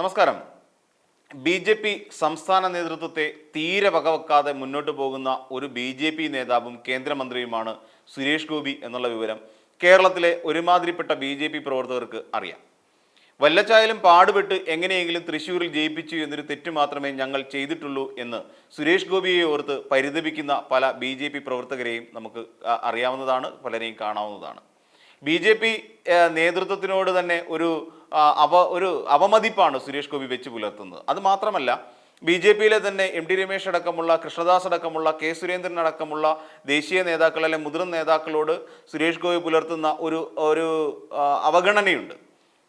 നമസ്കാരം. B J P സംസ്ഥാന നേതൃത്വത്തെ തീരെ വകവെക്കാതെ മുന്നോട്ട് പോകുന്ന ഒരു ബി ജെ പി നേതാവും കേന്ദ്രമന്ത്രിയുമാണ് സുരേഷ് ഗോപി എന്നുള്ള വിവരം കേരളത്തിലെ ഒരുമാതിരിപ്പെട്ട ബി ജെ പി പ്രവർത്തകർക്ക് അറിയാം. വല്ലച്ചായാലും പാടുപെട്ട് എങ്ങനെയെങ്കിലും തൃശ്ശൂരിൽ ജയിപ്പിച്ചു എന്നൊരു തെറ്റ് മാത്രമേ ഞങ്ങൾ ചെയ്തിട്ടുള്ളൂ എന്ന് സുരേഷ് ഗോപിയെ ഓർത്ത് പരിതപിക്കുന്ന പല ബി പ്രവർത്തകരെയും നമുക്ക് അറിയാവുന്നതാണ് പലരെയും കാണാവുന്നതാണ്. ബി ജെ പി നേതൃത്വത്തിനോട് തന്നെ ഒരു അവ ഒരു അവമതിപ്പാണ് സുരേഷ് ഗോപി വെച്ച് പുലർത്തുന്നത്. അത് മാത്രമല്ല ബി ജെ പിയിലെ തന്നെ എം ടി രമേശ് അടക്കമുള്ള കൃഷ്ണദാസ് അടക്കമുള്ള കെ സുരേന്ദ്രൻ അടക്കമുള്ള ദേശീയ നേതാക്കൾ അല്ലെങ്കിൽ മുതിർന്ന നേതാക്കളോട് സുരേഷ് ഗോപി പുലർത്തുന്ന ഒരു ഒരു അവഗണനയുണ്ട്.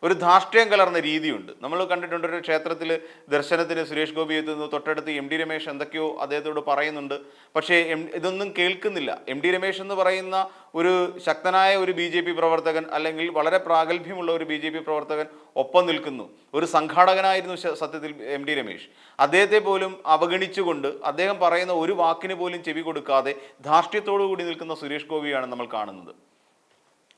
ഒരു ധാർഷ്ട്യം കലർന്ന രീതിയുണ്ട്. നമ്മൾ കണ്ടിട്ടുണ്ട് ഒരു ക്ഷേത്രത്തിൽ ദർശനത്തിന് സുരേഷ് ഗോപി എത്തുന്നു. തൊട്ടടുത്ത് എം ഡി രമേശ് എന്തൊക്കെയോ അദ്ദേഹത്തോട് പറയുന്നുണ്ട്. പക്ഷേ എം ഇതൊന്നും കേൾക്കുന്നില്ല. എം ഡി രമേശ് എന്ന് പറയുന്ന ഒരു ശക്തനായ ഒരു ബി പ്രവർത്തകൻ അല്ലെങ്കിൽ വളരെ പ്രാഗൽഭ്യമുള്ള ഒരു ബി പ്രവർത്തകൻ ഒപ്പം നിൽക്കുന്നു. ഒരു സംഘാടകനായിരുന്നു സത്യത്തിൽ എം ഡി രമേശ്. അദ്ദേഹത്തെ പോലും അവഗണിച്ചുകൊണ്ട് അദ്ദേഹം പറയുന്ന ഒരു വാക്കിന് പോലും ചെവി കൊടുക്കാതെ ധാർഷ്ട്യത്തോടു കൂടി നിൽക്കുന്ന സുരേഷ് ഗോപിയാണ് നമ്മൾ കാണുന്നത്.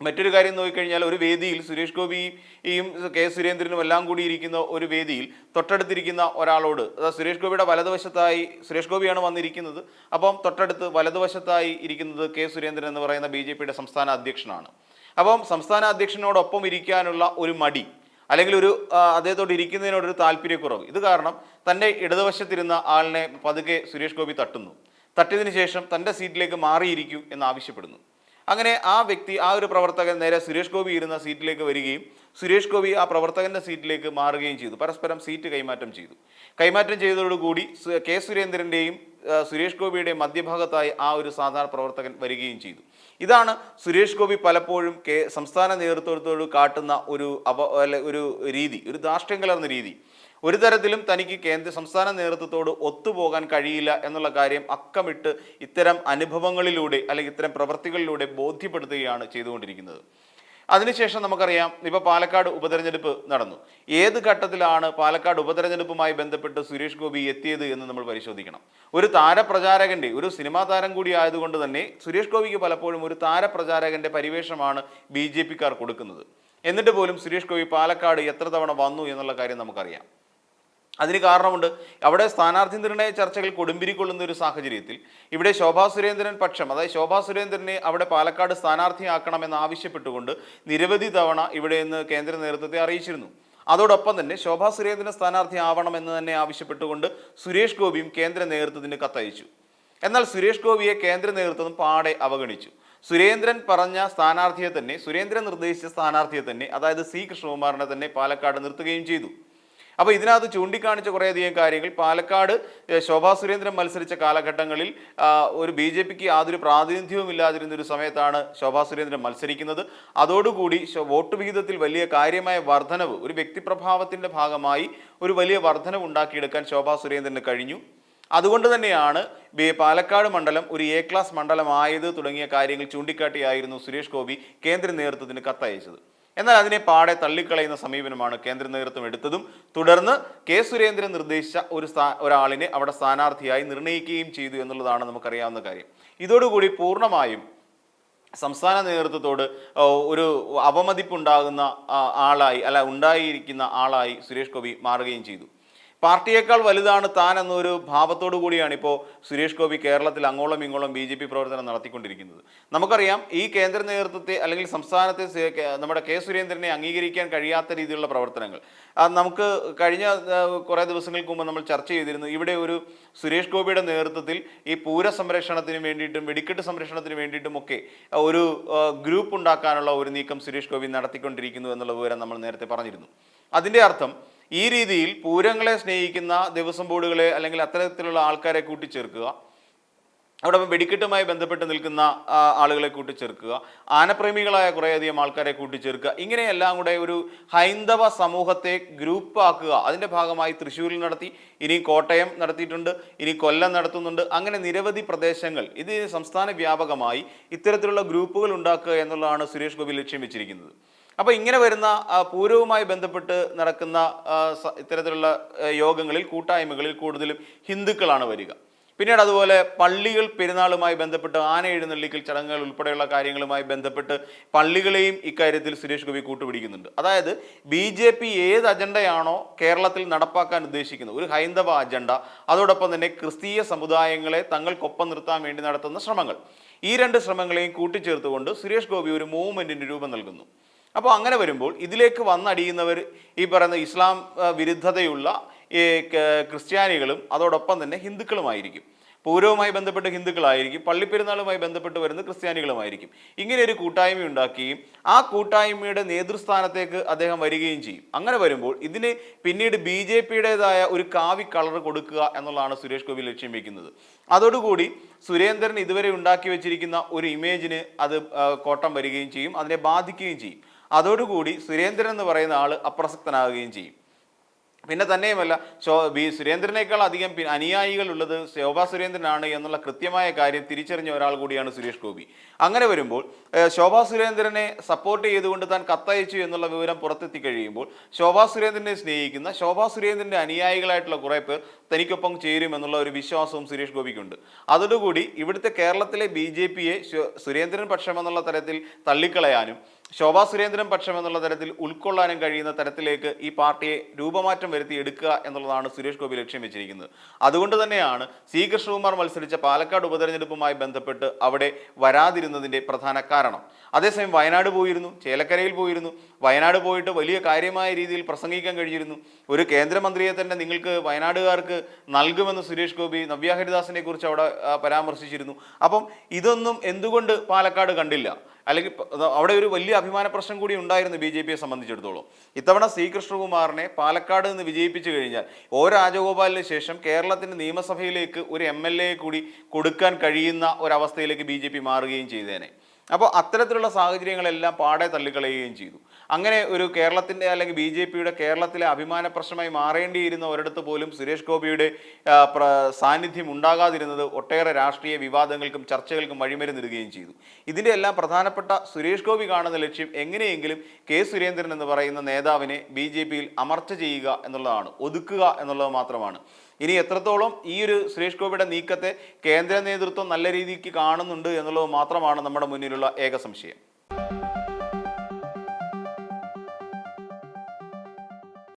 മറ്റൊരു കാര്യം നോക്കിക്കഴിഞ്ഞാൽ ഒരു വേദിയിൽ സുരേഷ് ഗോപിയും കെ സുരേന്ദ്രനും എല്ലാം കൂടി ഇരിക്കുന്ന ഒരു വേദിയിൽ തൊട്ടടുത്തിരിക്കുന്ന ഒരാളോട് അതായത് സുരേഷ് ഗോപിയുടെ വലതുവശത്തായി സുരേഷ് ഗോപിയാണ് വന്നിരിക്കുന്നത്. അപ്പം തൊട്ടടുത്ത് വലതുവശത്തായി ഇരിക്കുന്നത് കെ സുരേന്ദ്രൻ എന്ന് പറയുന്ന ബി സംസ്ഥാന അധ്യക്ഷനാണ്. അപ്പം സംസ്ഥാന അധ്യക്ഷനോടൊപ്പം ഇരിക്കാനുള്ള ഒരു മടി അല്ലെങ്കിൽ ഒരു അദ്ദേഹത്തോട് ഇരിക്കുന്നതിനോടൊരു താല്പര്യക്കുറവ്. ഇത് കാരണം തന്റെ ഇടതുവശത്തിരുന്ന ആളിനെ പതുക്കെ സുരേഷ് ഗോപി തട്ടുന്നു. തട്ടിയതിനു ശേഷം തന്റെ സീറ്റിലേക്ക് മാറിയിരിക്കൂ എന്ന് ആവശ്യപ്പെടുന്നു. അങ്ങനെ ആ വ്യക്തി ആ ഒരു പ്രവർത്തകൻ നേരെ സുരേഷ് ഗോപി ഇരുന്ന സീറ്റിലേക്ക് വരികയും സുരേഷ് ഗോപി ആ പ്രവർത്തകന്റെ സീറ്റിലേക്ക് മാറുകയും ചെയ്തു. പരസ്പരം സീറ്റ് കൈമാറ്റം ചെയ്തു. കൈമാറ്റം ചെയ്തതോടുകൂടി കെ സുരേന്ദ്രന്റെയും സുരേഷ് ഗോപിയുടെയും മധ്യഭാഗത്തായി ആ ഒരു സാധാരണ പ്രവർത്തകൻ വരികയും ചെയ്തു. ഇതാണ് സുരേഷ് ഗോപി പലപ്പോഴും കെ സംസ്ഥാന നേതൃത്വത്തോട് കാട്ടുന്ന ഒരു അവ ഒരു രീതി ഒരു ധാർഷ്ട്യം കലർന്ന രീതി. ഒരു തരത്തിലും തനിക്ക് കേന്ദ്ര സംസ്ഥാന നേതൃത്വത്തോട് ഒത്തുപോകാൻ കഴിയില്ല എന്നുള്ള കാര്യം അക്കമിട്ട് ഇത്തരം അനുഭവങ്ങളിലൂടെ അല്ലെങ്കിൽ ഇത്തരം പ്രവൃത്തികളിലൂടെ ബോധ്യപ്പെടുത്തുകയാണ് ചെയ്തുകൊണ്ടിരിക്കുന്നത്. അതിനുശേഷം നമുക്കറിയാം ഇപ്പൊ പാലക്കാട് ഉപതെരഞ്ഞെടുപ്പ് നടന്നു. ഏത് ഘട്ടത്തിലാണ് പാലക്കാട് ഉപതെരഞ്ഞെടുപ്പുമായി ബന്ധപ്പെട്ട് സുരേഷ് ഗോപി എത്തിയത് എന്ന് നമ്മൾ പരിശോധിക്കണം. ഒരു താരപ്രചാരകന്റെ ഒരു സിനിമാ താരം കൂടി ആയതുകൊണ്ട് തന്നെ സുരേഷ് ഗോപിക്ക് പലപ്പോഴും ഒരു താരപ്രചാരകന്റെ പരിവേഷമാണ് ബി കൊടുക്കുന്നത്. എന്നിട്ട് പോലും സുരേഷ് ഗോപി പാലക്കാട് എത്ര തവണ വന്നു എന്നുള്ള കാര്യം നമുക്കറിയാം. അതിന് കാരണമുണ്ട്. അവിടെ സ്ഥാനാർത്ഥി നിർണയ ചർച്ചകൾ കൊടുമ്പിരിക്കൊള്ളുന്ന ഒരു സാഹചര്യത്തിൽ ഇവിടെ ശോഭാ സുരേന്ദ്രൻ പക്ഷം അതായത് ശോഭാ സുരേന്ദ്രനെ അവിടെ പാലക്കാട് സ്ഥാനാർത്ഥിയാക്കണമെന്ന് ആവശ്യപ്പെട്ടുകൊണ്ട് നിരവധി തവണ ഇവിടെ നിന്ന് കേന്ദ്ര നേതൃത്വത്തെ അറിയിച്ചിരുന്നു. അതോടൊപ്പം തന്നെ ശോഭാ സുരേന്ദ്രൻ സ്ഥാനാർത്ഥി ആവണമെന്ന് തന്നെ ആവശ്യപ്പെട്ടുകൊണ്ട് സുരേഷ് ഗോപിയും കേന്ദ്ര നേതൃത്വത്തിന് കത്തയച്ചു. എന്നാൽ സുരേഷ് ഗോപിയെ കേന്ദ്ര നേതൃത്വം പാടെ അവഗണിച്ചു. സുരേന്ദ്രൻ പറഞ്ഞ സ്ഥാനാർത്ഥിയെ തന്നെ സുരേന്ദ്രൻ നിർദ്ദേശിച്ച സ്ഥാനാർത്ഥിയെ തന്നെ അതായത് സി കൃഷ്ണകുമാറിനെ തന്നെ പാലക്കാട് നിർത്തുകയും ചെയ്തു. അപ്പോൾ ഇതിനകത്ത് ചൂണ്ടിക്കാണിച്ച കുറേയധികം കാര്യങ്ങൾ. പാലക്കാട് ശോഭാ സുരേന്ദ്രൻ മത്സരിച്ച കാലഘട്ടങ്ങളിൽ ഒരു ബി ജെ പിക്ക് യാതൊരു പ്രാതിനിധ്യവും ഇല്ലാതിരുന്ന ഒരു സമയത്താണ് ശോഭാ സുരേന്ദ്രൻ മത്സരിക്കുന്നത്. അതോടുകൂടി വോട്ട് വിഹിതത്തിൽ വലിയ കാര്യമായ വർധനവ് ഒരു വ്യക്തിപ്രഭാവത്തിന്റെ ഭാഗമായി ഒരു വലിയ വർധനവ് ഉണ്ടാക്കിയെടുക്കാൻ ശോഭാ സുരേന്ദ്രന് കഴിഞ്ഞു. അതുകൊണ്ട് തന്നെയാണ് പാലക്കാട് മണ്ഡലം ഒരു എ ക്ലാസ് മണ്ഡലമായത് തുടങ്ങിയ കാര്യങ്ങൾ ചൂണ്ടിക്കാട്ടിയായിരുന്നു സുരേഷ് ഗോപി കേന്ദ്ര നേതൃത്വത്തിന് കത്തയച്ചത്. എന്നാൽ അതിനെ പാടെ തള്ളിക്കളയുന്ന സമീപനമാണ് കേന്ദ്ര നേതൃത്വം എടുത്തതും. തുടർന്ന് കെ സുരേന്ദ്രൻ നിർദ്ദേശിച്ച ഒരു ഒരാളിനെ അവിടെ സ്ഥാനാർത്ഥിയായി നിർണയിക്കുകയും ചെയ്തു എന്നുള്ളതാണ് നമുക്കറിയാവുന്ന കാര്യം. ഇതോടുകൂടി പൂർണമായും സംസ്ഥാന നേതൃത്വത്തോട് ഒരു അവമതിപ്പുണ്ടാകുന്ന ആളായി അല്ല ഉണ്ടായിരിക്കുന്ന ആളായി സുരേഷ് ഗോപി മാറുകയും ചെയ്തു. പാർട്ടിയേക്കാൾ വലുതാണ് താൻ എന്നൊരു ഭാവത്തോടു കൂടിയാണ് ഇപ്പോൾ സുരേഷ് ഗോപി കേരളത്തിൽ അങ്ങോളം ഇങ്ങോളം ബി ജെ പി പ്രവർത്തനം നടത്തിക്കൊണ്ടിരിക്കുന്നത്. നമുക്കറിയാം ഈ കേന്ദ്ര നേതൃത്വത്തെ അല്ലെങ്കിൽ സംസ്ഥാനത്തെ നമ്മുടെ കെ സുരേന്ദ്രനെ അംഗീകരിക്കാൻ കഴിയാത്ത രീതിയിലുള്ള പ്രവർത്തനങ്ങൾ. നമുക്ക് കഴിഞ്ഞ കുറേ ദിവസങ്ങൾക്ക് മുമ്പ് നമ്മൾ ചർച്ച ചെയ്തിരുന്നു. ഇവിടെ ഒരു സുരേഷ് ഗോപിയുടെ നേതൃത്വത്തിൽ ഈ പൂര സംരക്ഷണത്തിന് വേണ്ടിയിട്ടും വെടിക്കെട്ട് സംരക്ഷണത്തിന് വേണ്ടിയിട്ടും ഒക്കെ ഒരു ഗ്രൂപ്പ് ഉണ്ടാക്കാനുള്ള ഒരു നീക്കം സുരേഷ് ഗോപി നടത്തിക്കൊണ്ടിരിക്കുന്നു എന്നുള്ള വിവരം നമ്മൾ നേരത്തെ പറഞ്ഞിരുന്നു. അതിന്റെ അർത്ഥം ഈ രീതിയിൽ പൂരങ്ങളെ സ്നേഹിക്കുന്ന ദിവസം ബോർഡുകളെ അല്ലെങ്കിൽ അത്തരത്തിലുള്ള ആൾക്കാരെ കൂട്ടിച്ചേർക്കുക. അവിടെ വെടിക്കെട്ടുമായി ബന്ധപ്പെട്ട് നിൽക്കുന്ന ആളുകളെ കൂട്ടിച്ചേർക്കുക ആനപ്രേമികളായ കുറേയധികം ആൾക്കാരെ കൂട്ടിച്ചേർക്കുക ഇങ്ങനെയെല്ലാം കൂടെ ഒരു ഹൈന്ദവ സമൂഹത്തെ ഗ്രൂപ്പാക്കുക. അതിന്റെ ഭാഗമായി തൃശ്ശൂരിൽ നടത്തി ഇനി കോട്ടയം നടത്തിയിട്ടുണ്ട് ഇനി കൊല്ലം നടത്തുന്നുണ്ട്. അങ്ങനെ നിരവധി പ്രദേശങ്ങൾ ഇത് സംസ്ഥാന വ്യാപകമായി ഇത്തരത്തിലുള്ള ഗ്രൂപ്പുകൾ ഉണ്ടാക്കുക എന്നുള്ളതാണ് സുരേഷ് ഗോപി ലക്ഷ്യം വെച്ചിരിക്കുന്നത്. അപ്പോൾ ഇങ്ങനെ വരുന്ന പൂരവുമായി ബന്ധപ്പെട്ട് നടക്കുന്ന ഇത്തരത്തിലുള്ള യോഗങ്ങളിൽ കൂട്ടായ്മകളിൽ കൂടുതലും ഹിന്ദുക്കളാണ് വരിക. പിന്നീട് അതുപോലെ പള്ളികൾ പെരുന്നാളുമായി ബന്ധപ്പെട്ട് ആന എഴുന്നള്ളിക്കൽ ചടങ്ങുകൾ ഉൾപ്പെടെയുള്ള കാര്യങ്ങളുമായി ബന്ധപ്പെട്ട് പള്ളികളെയും ഇക്കാര്യത്തിൽ സുരേഷ് ഗോപി കൂട്ടുപിടിക്കുന്നുണ്ട്. അതായത് ബി ജെ പി ഏത് അജണ്ടയാണോ കേരളത്തിൽ നടപ്പാക്കാൻ ഉദ്ദേശിക്കുന്നത്. ഒരു ഹൈന്ദവ അജണ്ട അതോടൊപ്പം തന്നെ ക്രിസ്തീയ സമുദായങ്ങളെ തങ്ങൾക്കൊപ്പം നിർത്താൻ വേണ്ടി നടത്തുന്ന ശ്രമങ്ങൾ. ഈ രണ്ട് ശ്രമങ്ങളെയും കൂട്ടിച്ചേർത്തുകൊണ്ട് സുരേഷ് ഗോപി ഒരു മൂവ്മെന്റിന് രൂപം നൽകുന്നു. അപ്പോൾ അങ്ങനെ വരുമ്പോൾ ഇതിലേക്ക് വന്നടിയുന്നവർ ഈ പറയുന്ന ഇസ്ലാം വിരുദ്ധതയുള്ള ഈ ക്രിസ്ത്യാനികളും അതോടൊപ്പം തന്നെ ഹിന്ദുക്കളുമായിരിക്കും. പൂരവുമായി ബന്ധപ്പെട്ട് ഹിന്ദുക്കളായിരിക്കും പള്ളിപ്പെരുന്നാളുമായി ബന്ധപ്പെട്ട് വരുന്ന ക്രിസ്ത്യാനികളുമായിരിക്കും. ഇങ്ങനെ ഒരു കൂട്ടായ്മ ഉണ്ടാക്കുകയും ആ കൂട്ടായ്മയുടെ നേതൃസ്ഥാനത്തേക്ക് അദ്ദേഹം വരികയും ചെയ്യും. അങ്ങനെ വരുമ്പോൾ ഇതിന് പിന്നീട് ബി ജെ പിയുടേതായ ഒരു കാവി കളർ കൊടുക്കുക എന്നുള്ളതാണ് സുരേഷ് ഗോപി ലക്ഷ്യം വെക്കുന്നത്. അതോടുകൂടി സുരേന്ദ്രൻ ഇതുവരെ ഉണ്ടാക്കി വെച്ചിരിക്കുന്ന ഒരു ഇമേജിന് അത് കോട്ടം വരികയും ചെയ്യും അതിനെ ബാധിക്കുകയും ചെയ്യും. അതോടുകൂടി സുരേന്ദ്രൻ എന്ന് പറയുന്ന ആൾ അപ്രസക്തനാകുകയും ചെയ്യും. പിന്നെ തന്നെയുമല്ല ശോ ബി സുരേന്ദ്രനേക്കാൾ അധികം ഉള്ളത് ശോഭാ സുരേന്ദ്രനാണ് എന്നുള്ള കൃത്യമായ കാര്യം തിരിച്ചറിഞ്ഞ ഒരാൾ കൂടിയാണ് സുരേഷ് ഗോപി. അങ്ങനെ വരുമ്പോൾ ശോഭാ സുരേന്ദ്രനെ സപ്പോർട്ട് ചെയ്തുകൊണ്ട് താൻ കത്തയച്ചു എന്നുള്ള വിവരം പുറത്തെത്തി കഴിയുമ്പോൾ ശോഭാ സുരേന്ദ്രനെ സ്നേഹിക്കുന്ന ശോഭാ സുരേന്ദ്രന്റെ അനുയായികളായിട്ടുള്ള കുറേ പേർ തനിക്കൊപ്പം ചേരും എന്നുള്ള ഒരു വിശ്വാസവും സുരേഷ് ഗോപിക്കുണ്ട്. അതോടുകൂടി ഇവിടുത്തെ കേരളത്തിലെ ബി ജെ പിയെ സുരേന്ദ്രൻ പക്ഷം എന്നുള്ള തരത്തിൽ തള്ളിക്കളയാനും ശോഭാ സുരേന്ദ്രൻ പക്ഷം എന്നുള്ള തരത്തിൽ ഉൾക്കൊള്ളാനും കഴിയുന്ന തരത്തിലേക്ക് ഈ പാർട്ടിയെ രൂപമാറ്റം വരുത്തി എടുക്കുക എന്നുള്ളതാണ് സുരേഷ് ഗോപി ലക്ഷ്യം വെച്ചിരിക്കുന്നത്. അതുകൊണ്ട് തന്നെയാണ് സി കൃഷ്ണകുമാർ മത്സരിച്ച പാലക്കാട് ഉപതെരഞ്ഞെടുപ്പുമായി ബന്ധപ്പെട്ട് അവിടെ വരാതിരുന്നതിന്റെ പ്രധാന കാരണം. അതേസമയം വയനാട് പോയിരുന്നു ചേലക്കരയിൽ പോയിരുന്നു. വയനാട് പോയിട്ട് വലിയ കാര്യമായ രീതിയിൽ പ്രസംഗിക്കാൻ കഴിഞ്ഞിരുന്നു. ഒരു കേന്ദ്രമന്ത്രിയെ തന്നെ നിങ്ങൾക്ക് വയനാടുകാർക്ക് നൽകുമെന്ന് സുരേഷ് ഗോപി നവ്യ ഹരിദാസിനെ കുറിച്ച് അവിടെ പരാമർശിച്ചിരുന്നു. അപ്പം ഇതൊന്നും എന്തുകൊണ്ട് പാലക്കാട് കണ്ടില്ല? അല്ലെങ്കിൽ അവിടെ ഒരു വലിയ അഭിമാന പ്രശ്നം കൂടി ഉണ്ടായിരുന്നു ബി ജെ പിയെ സംബന്ധിച്ചിടത്തോളം. ഇത്തവണ സി കൃഷ്ണകുമാറിനെ പാലക്കാട് നിന്ന് വിജയിപ്പിച്ചു കഴിഞ്ഞാൽ ഒ രാജഗോപാലിന് ശേഷം കേരളത്തിന്റെ നിയമസഭയിലേക്ക് ഒരു എം കൂടി കൊടുക്കാൻ കഴിയുന്ന ഒരവസ്ഥയിലേക്ക് ബി മാറുകയും ചെയ്തേനെ. അപ്പോൾ അത്തരത്തിലുള്ള സാഹചര്യങ്ങളെല്ലാം പാടെ തള്ളിക്കളയുകയും ചെയ്തു. അങ്ങനെ ഒരു കേരളത്തിന്റെ അല്ലെങ്കിൽ ബി ജെ പിയുടെ കേരളത്തിലെ അഭിമാന പ്രശ്നമായി മാറേണ്ടിയിരുന്ന ഒരിടത്ത് പോലും സുരേഷ് ഗോപിയുടെ സാന്നിധ്യം ഉണ്ടാകാതിരുന്നത് ഒട്ടേറെ രാഷ്ട്രീയ വിവാദങ്ങൾക്കും ചർച്ചകൾക്കും വഴിമരുന്നിടുകയും ചെയ്തു. ഇതിന്റെ എല്ലാം പ്രധാനപ്പെട്ട സുരേഷ് ഗോപി കാണുന്ന ലക്ഷ്യം എങ്ങനെയെങ്കിലും കെ സുരേന്ദ്രൻ എന്ന് പറയുന്ന നേതാവിനെ ബി അമർച്ച ചെയ്യുക എന്നുള്ളതാണ് ഒതുക്കുക എന്നുള്ളത് മാത്രമാണ്. ഇനി എത്രത്തോളം ഈ ഒരു സുരേഷ് ഗോപിയുടെ നീക്കത്തെ കേന്ദ്ര നേതൃത്വം നല്ല രീതിക്ക് കാണുന്നുണ്ട് എന്നുള്ളത് മാത്രമാണ് നമ്മുടെ മുന്നിലുള്ള ഏക സംശയം.